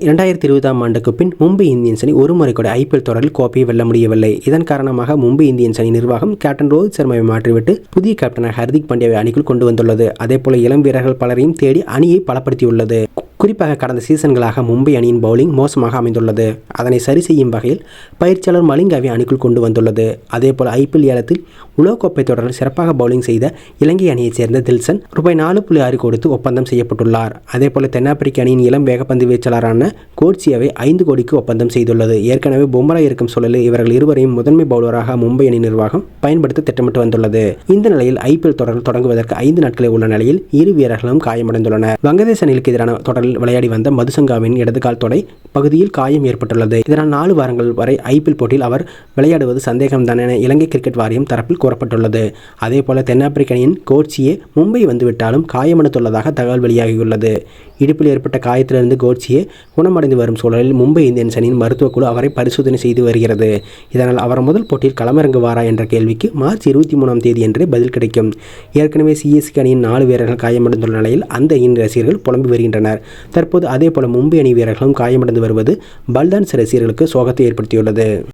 இரண்டாயிரத்தி இருபதாம் ஆண்டுக்கு பின் மும்பை இந்தியன்ஸ் அணி ஒரு முறை கூட ஐபிஎல் தொடரில் கோப்பையை வெல்ல முடியவில்லை. இதன் காரணமாக மும்பை இந்தியன்ஸ் அணி நிர்வாகம் கேப்டன் ரோஹித் சர்மாவை மாற்றிவிட்டு புதிய கேப்டனாக ஹர்திக் பாண்டியாவை அணிக்குள் கொண்டு வந்துள்ளது. அதேபோல இளம் வீரர்கள் பலரையும் தேடி அணியை பலப்படுத்தியுள்ளது. குறிப்பாக கடந்த சீசன்களாக மும்பை அணியின் பவுலிங் மோசமாக அமைந்துள்ளது. அதனை சரி செய்யும் வகையில் பயிற்சியாளர் மலிங்காவை அணிக்குள் கொண்டு வந்துள்ளது. அதேபோல் ஐபிஎல் ஏலத்தில் உலகக்கோப்பை தொடரில் சிறப்பாக பவுலிங் செய்த இலங்கை அணியைச் சேர்ந்த தில்சன் ரூபாய் நாலு புள்ளி ஆறு கொடுத்து ஒப்பந்தம் செய்யப்பட்டுள்ளார். அதேபோல தென்னாப்பிரிக்க அணியின் இளம் வேகப்பந்து வீச்சாளரான கோட்சியாவை ஐந்து கோடிக்கு ஒப்பந்தம் செய்துள்ளது. ஏற்கனவே பும்ரா இருக்கும் சூழலில் இவர்கள் இருவரையும் முதன்மை பவுலராக மும்பை அணி நிர்வாகம் பயன்படுத்த திட்டமிட்டு வந்துள்ளது. இந்த நிலையில் ஐபிஎல் தொடர் தொடங்குவதற்கு ஐந்து நாட்களே உள்ள நிலையில் இரு வீரர்களும் காயமடைந்துள்ளனர். வங்கதேச அணிக்கு எதிரான தொடரில் விளையாடி வந்த மதுசங்காவின் இடதுகால் தொடை பகுதியில் காயம் ஏற்பட்டுள்ளது. இதனால் நாலு வாரங்கள் வரை ஐபிஎல் போட்டியில் அவர் விளையாடுவது சந்தேகம்தான் என இலங்கை கிரிக்கெட் வாரியம் தரப்பில் கூறப்பட்டுள்ளது. அதேபோல தென்னாப்பிரிக்க அணியின் கோட்சியே மும்பை வந்துவிட்டாலும் காயமடைந்துள்ளதாக தகவல் வெளியாகியுள்ளது. இடுப்பில் ஏற்பட்ட காயத்திலிருந்து கோட்சியே குணமடைந்து வரும் சூழலில் மும்பை இந்தியன்ஸ் அணியின் மருத்துவக் குழு அவரை பரிசோதனை செய்து வருகிறது. இதனால் அவர் முதல் போட்டியில் களமிறங்குவாரா என்ற கேள்விக்கு மார்ச் இருபத்தி மூணாம் தேதி என்றே பதில் கிடைக்கும். ஏற்கனவே சிஎஸ்கே அணியின் நாலு வீரர்கள் காயமடைந்துள்ள நிலையில் அந்த அணியின் ரசிகர்கள் புலம்பி வருகின்றனர். தற்போது அதேபோல மும்பை அணி வீரர்களும் காயமடைந்து வருவது பல்டான்ஸ் ரசிகர்களுக்கு சோகத்தை ஏற்படுத்தியுள்ளது.